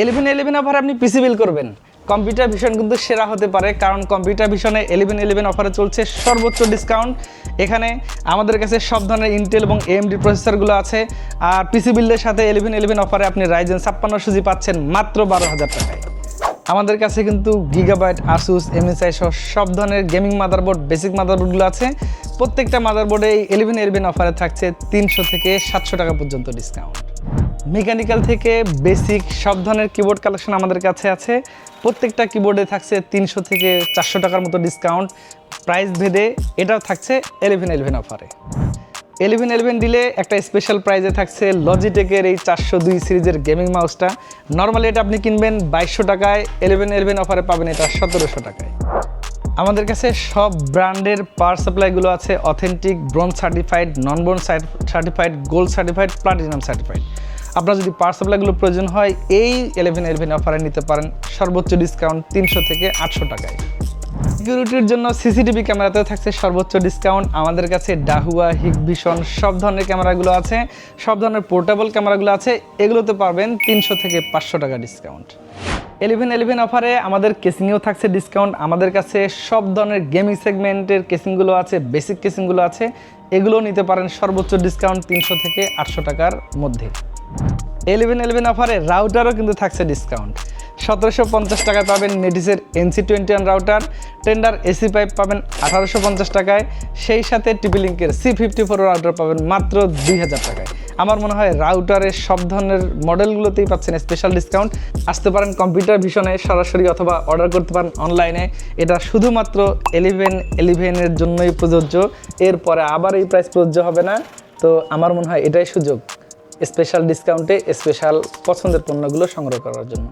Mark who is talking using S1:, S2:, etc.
S1: Eleven eleven অফারে আপনি পিসি বিল করবেন। কম্পিউটার ভিশন কিন্তু সেরা হতে পারে, কারণ কম্পিউটার ভিশনে ইলেভেন ইলেভেন অফারে চলছে সর্বোচ্চ ডিসকাউন্ট এখানে আমাদের কাছে সব ধরনের ইন্টেল এবং এএমডি প্রসেসরগুলো আছে। আর পিসি বিল্ডের সাথে ইলেভেন ইলেভেন অফারে আপনি রাইজেন ছাপ্পান্ন সুজি পাচ্ছেন মাত্র বারো হাজার টাকায়। আমাদের কাছে কিন্তু গিগাবাইট আসুস এমএসআই সহ সব ধরনের গেমিং মাদারবোর্ড বেসিক মাদারবোর্ডগুলো আছে। প্রত্যেকটা মাদারবোর্ডে ইলেভেন ইলেভেন অফারে থাকছে তিনশো থেকে সাতশো টাকা পর্যন্ত ডিসকাউন্ট মেকানিক্যাল থেকে বেসিক সব ধরনের কিবোর্ড কালেকশন আমাদের কাছে আছে। প্রত্যেকটা কিবোর্ডে থাকছে তিনশো থেকে চারশো টাকার মতো ডিসকাউন্ট প্রাইস ভেদে এটাও থাকছে এলেভেন এলেভেন অফারে এলেভেন এলেভেন দিলে একটা স্পেশাল প্রাইজে থাকছে লজিটেকের এই চারশো দুই সিরিজের গেমিং মাউসটা নর্মালি এটা আপনি কিনবেন বাইশশো টাকায় এলেভেন এলেভেন অফারে পাবেন এটা সতেরোশো টাকায়। আমাদের কাছে সব ব্র্যান্ডের পাওয়ার সাপ্লাইগুলো আছে authentic bronze certified non bronze certified gold certified platinum certified আপনার যদি পাওয়ার সাপ্লাইগুলো প্রয়োজন হয়, এই ইলেভেন ইলেভেন অফারে নিতে পারেন সর্বোচ্চ ডিসকাউন্ট তিনশো থেকে আটশো টাকায়। সিকিউরিটির জন্য সিসিটিভি ক্যামেরাতেও থাকছে সর্বোচ্চ ডিসকাউন্ট আমাদের কাছে ডাহুয়া হিগভিশন সব ধরনের ক্যামেরাগুলো আছে, সব ধরনের পোর্টেবল ক্যামেরাগুলো আছে, এগুলোতে পাবেন তিনশো থেকে পাঁচশো টাকা ডিসকাউন্ট ইলেভেন ইলেভেন অফারে আমাদের কেসিংয়েও থাকছে ডিসকাউন্ট আমাদের কাছে সব ধরনের গেমিং সেগমেন্টের কেসিংগুলো আছে বেসিক কেসিংগুলো আছে। এগুলো নিতে পারেন সর্বোচ্চ ডিসকাউন্ট তিনশো থেকে আটশো টাকার মধ্যে। ইলেভেন ইলেভেন অফারে রাউটারও কিন্তু থাকছে ডিসকাউন্ট সতেরোশো পঞ্চাশ টাকায় পাবেন নেটিসের NC twenty one router Tenda AC pipe পাবেন আঠারোশো পঞ্চাশ টাকায়। সেই সাথে টিপি লিঙ্কের সি ফিফটি ফোর রাউটার পাবেন মাত্র দুই হাজার টাকায়। আমার মনে হয় রাউটারের সব ধরনের মডেলগুলোতেই পাচ্ছেন স্পেশাল ডিসকাউন্ট আসতে পারেন কম্পিউটার ভিশনে সরাসরি অথবা অর্ডার করতে পারেন অনলাইনে এটা শুধুমাত্র এলিভেন এলিভেনের জন্যই প্রযোজ্য। এরপরে আবার এই প্রাইস প্রযোজ্য হবে না। তো আমার মনে হয় এটাই সুযোগ স্পেশাল ডিসকাউন্টে স্পেশাল পছন্দের পণ্যগুলো সংগ্রহ করার জন্য।